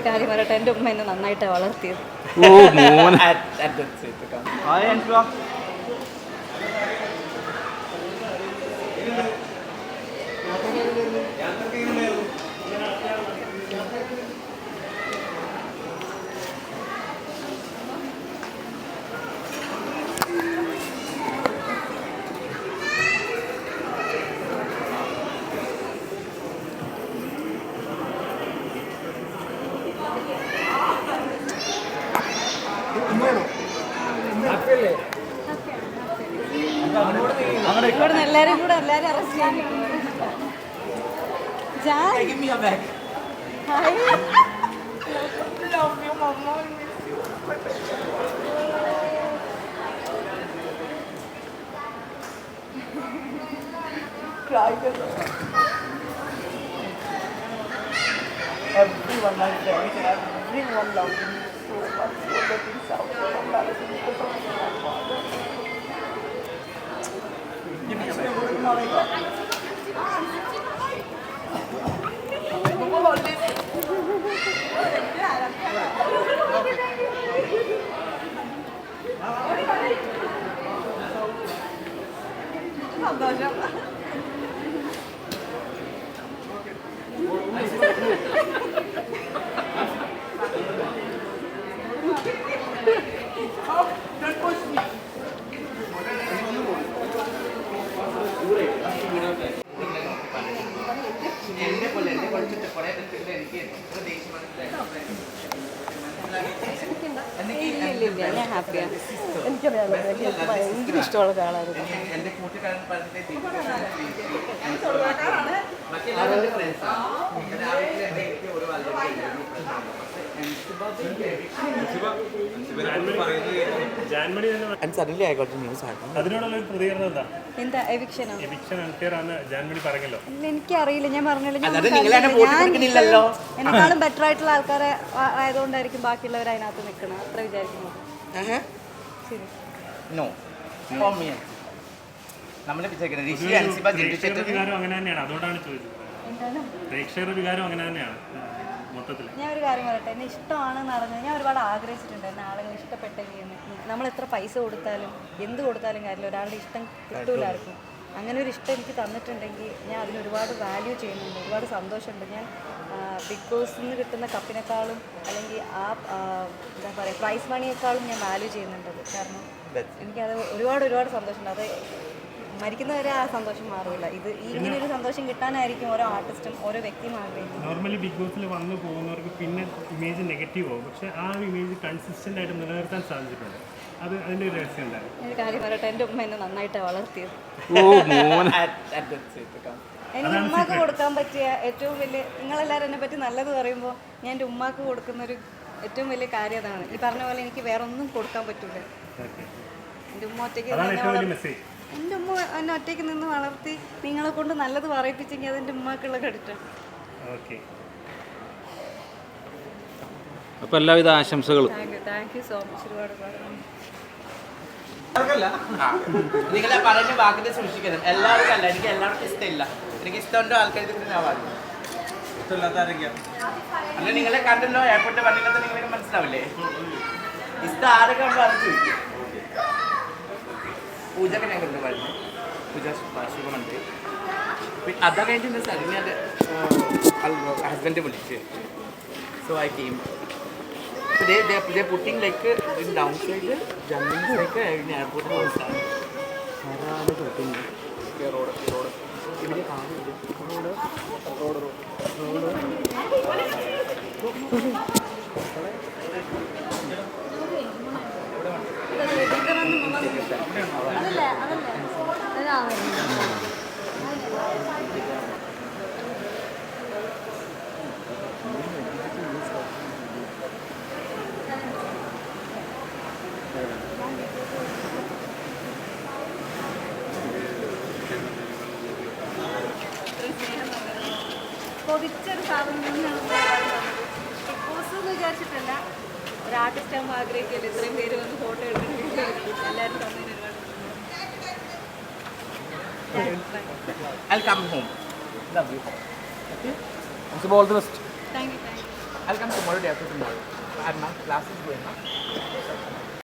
ഒരു കാര്യം പറയട്ടെ എന്റെ ഉമ്മ എന്നെ നന്നായിട്ട് വളർത്തിയത്. ഓ മോൻ At, at that stage to come. Hi Anshuva ഇവിടുന്ന് എല്ലാവരും കൂടെ എല്ലാവരും അറസ്റ്റ് ചെയ്യാൻ ജാൻ Give me a bag. Hi Love you, mama. Cry. Everyone, loves friends, everyone loves me so much. So that is out. So embarrassing Allah'ım. എന്താ? എവിക്ഷനോ? Eviction unfair ആണ് ജാൻമണി പറഞ്ഞല്ലോ. ഇല്ല, എനിക്കറിയില്ല. ഞാൻ പറഞ്ഞല്ലോ ഞാൻ എന്നെക്കാളും ബെറ്റർ ആയിട്ടുള്ള ആൾക്കാരെ ആയതുകൊണ്ടായിരിക്കും ബാക്കിയുള്ളവർ അതിനകത്ത് നിൽക്കണം അത്ര വിചാരിക്കുന്നു. ശരി. Me. നമ്മൾ വിചാരിക്കുന്നത് ഋഷി അൻസിബ വികാരം അങ്ങനെ തന്നെയാണ്. അതുകൊണ്ടാണ് ചോദിച്ചത്. പ്രേക്ഷകരുടെ വികാരം അങ്ങനെ തന്നെയാണ് മൊത്തത്തിൽ ഞാൻ ഒരു കാര്യം പറയട്ടെ. എന്നെ ഇഷ്ടമാണെന്ന് അറിഞ്ഞത് ഞാൻ ഒരുപാട് ആഗ്രഹിച്ചിട്ടുണ്ട്. എന്നെ ആളുകൾ ഇഷ്ടപ്പെട്ടെങ്കിൽ എന്ന്. നമ്മൾ എത്ര പൈസ കൊടുത്താലും എന്ത് കൊടുത്താലും കാര്യമില്ല. ഒരാളുടെ ഇഷ്ടം കിട്ടൂല ആർക്കും അങ്ങനെ ഒരു ഇഷ്ടം എനിക്ക് തന്നിട്ടുണ്ടെങ്കിൽ ഞാൻ അതിന് ഒരുപാട് വാല്യൂ ചെയ്യുന്നുണ്ട് ഒരുപാട് സന്തോഷമുണ്ട്. ഞാൻ ബിഗ് ബോസിൽ നിന്ന് കിട്ടുന്ന കപ്പിനേക്കാളും അല്ലെങ്കിൽ ആ എന്താ പറയുക പ്രൈസ് മണിയേക്കാളും ഞാൻ വാല്യൂ ചെയ്യുന്നുണ്ട് അത്. കാരണം എനിക്കത് ഒരുപാട് ഒരുപാട് സന്തോഷമുണ്ട്. അത് മരിക്കുന്നവരെ ആ സന്തോഷം മാറില്ല ഇത് ഈ ഇങ്ങനെ ഒരു സന്തോഷം കിട്ടാനായിരിക്കും ഓരോ ആർട്ടിസ്റ്റും ഓരോ വ്യക്തിയും ആഗ്രഹിക്കുന്നത് നോർമലി ബിഗ് ബോസിൽ വന്നു പോകുന്നവർക്ക് പിന്നെ ഇമേജ് നെഗറ്റീവ് ആവും. പക്ഷേ ആ ഒരു ഇമേജ് കൺസിസ്റ്റന്റ് ആയിട്ട് നിലനിർത്താൻ സാധിച്ചിട്ടുണ്ട്. അത് ഒരു രഹസ്യം എന്താണ് ഒരു കാര്യം പറയട്ടെ എന്റെ ഉമ്മ എന്നെ നന്നായിട്ടാണ് വളർത്തിയത്. ഓ മോനെ. എനിക്ക് ഉമ്മാക്ക് കൊടുക്കാൻ പറ്റിയ ഏറ്റവും വലിയ നിങ്ങളെല്ലാവരും എന്നെ പറ്റി നല്ലത് പറയുമ്പോൾ ഞാൻ എന്റെ ഉമ്മാക്ക് കൊടുക്കുന്ന ഒരു ഏറ്റവും വലിയ കാര്യം അതാണ്. ഈ പറഞ്ഞ പോലെ എനിക്ക് വേറെ ഒന്നും കൊടുക്കാൻ പറ്റൂല. ഓക്കെ. എന്റെ ഉമ്മ ഒറ്റയ്ക്ക് അതാണ് എന്നെ ഏറ്റവും വലിയ വളർ- മെസ്സേജ് എന്റെ ഉമ്മ എന്നെ ഒറ്റയ്ക്ക് നിന്ന് വളർത്തി നിങ്ങളെ കൊണ്ട് നല്ലത് പറയിപ്പിച്ചെങ്കിൽ അത് എന്റെ ഉമ്മാക്കുള്ള കടിട്ടാണ് ഓക്കെ. അപ്പോൾ എല്ലാവിധ ആശംസകളും. Thank you thank you so much ഒരുപാട് ഒരുപാട് നന്ദി. നിങ്ങളെ പറഞ്ഞ വാക്കിനെ സൂക്ഷിക്കണം. എല്ലാവർക്കും അല്ല എനിക്ക് എല്ലാവർക്കും ഇഷ്ടമില്ല. എനിക്ക് ഇഷ്ടമുണ്ടോ ആൾക്കാർക്ക് കൂടി ഞാൻ പറഞ്ഞു അല്ല നിങ്ങളെ കണ്ടല്ലോ എയർപോർട്ട് വണ്ടിയിലത്തെ നിങ്ങൾക്ക് മനസ്സിലാവില്ലേ? ഇഷ്ടം ആരൊക്കെ ചോദിക്കും. പൂജക്ക് ഞാൻ കൊണ്ട് പറഞ്ഞു പൂജ ശിവമന്ത്രി പിന്നെ അത് കഴിഞ്ഞിട്ട് സഡൻലി അത് ഹസ്ബൻഡ് വിളിച്ച്. So I came So they they they're putting like a in downside jumping like a in airport outside. ആരാണ് കൊടുക്കുന്നത് റോഡ് റോഡ് ഇവിടെ കാണുന്നത് റോഡ് റോഡ് റോഡ് അതല്ലേ കൊതിച്ചൊരു സാധനം ടിപ്പോസ് എന്ന് വിചാരിച്ചിട്ടല്ല ഒരു ആർട്ടിസ്റ്റ് ആകുമ്പോൾ ആഗ്രഹിക്കില്ല ഇത്രയും പേര് വന്ന് ഫോട്ടോ എടുക്കണമെങ്കിൽ എല്ലാവരും തന്നെ ഒരുപാട് I'll come home. Love you. All the best thank you thank you I'll come tomorrow day after tomorrow. And class is going on.